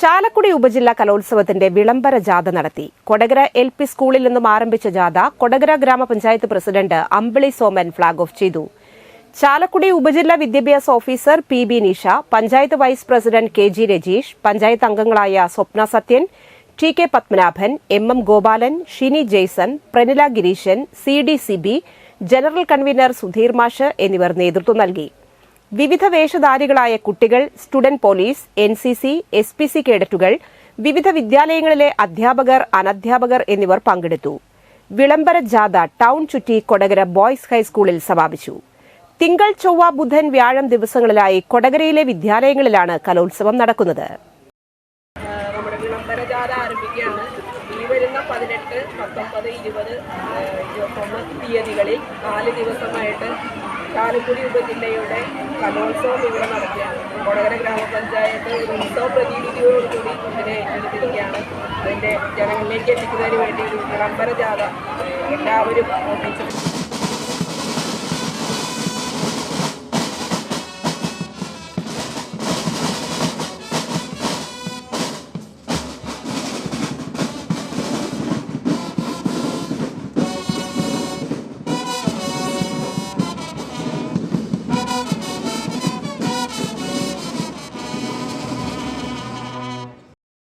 ചാലക്കുടി ഉപജില്ലാ കലോത്സവത്തിന്റെ വിളംബര ജാഥ നടത്തി. കൊടകര എൽ പി സ്കൂളിൽ നിന്നും ആരംഭിച്ച ജാഥ കൊടകര ഗ്രാമപഞ്ചായത്ത് president Ambili Soman flag off ചെയ്തു. ചാലക്കുടി ഉപജില്ലാ വിദ്യാഭ്യാസ officer P B Nisha panchayat vice president K G Rajeesh panchayat അംഗങ്ങളായ Swapna Sathyan T K Padmanabhan M M Gopalan Shini Jaison Pranila Gireeshan C D Siby general convener Sudheer മാഷ് എന്നിവർ നേതൃത്വം നൽകി. വിവിധ വേഷധാരികളായ കുട്ടികൾ student police N C C S P C കേഡറ്റുകൾ വിവിധ വിദ്യാലയങ്ങളിലെ അധ്യാപകർ അനധ്യാപകർ എന്നിവർ പങ്കെടുത്തു. വിളംബര ജാഥ ടൗൺ ചുറ്റി കൊടകര ബോയ്സ് ഹൈസ്കൂളിൽ സമാപിച്ചു. തിങ്കൾ ചൊവ്വ ബുധൻ വ്യാഴം ദിവസങ്ങളിലായി കൊടകരയിലെ വിദ്യാലയങ്ങളിലാണ് കലോത്സവം നടക്കുന്നത്. നമ്മുടെ ഈ വരുന്ന പതിനെട്ട് പത്തൊമ്പത് ഇരുപത് ഇരുപത്തൊന്ന് തീയതികളിൽ നാല് ദിവസമായിട്ട് ചാലക്കുടി ഉപജില്ലയുടെ കലോത്സവം ഇവിടെ നടക്കുകയാണ്. കൊടകര ഗ്രാമപഞ്ചായത്ത് ഒരു ഉത്സവ പ്രതീതിയോടുകൂടി ഇതിനെ ഏറ്റെടുത്തിരിക്കുകയാണ് അതിന്റെ ജനങ്ങളിലേക്ക് എത്തിക്കുന്നതിന് വേണ്ടി ഒരു വിളംബര ജാഥ എല്ലാവരും ഒന്നിച്ച്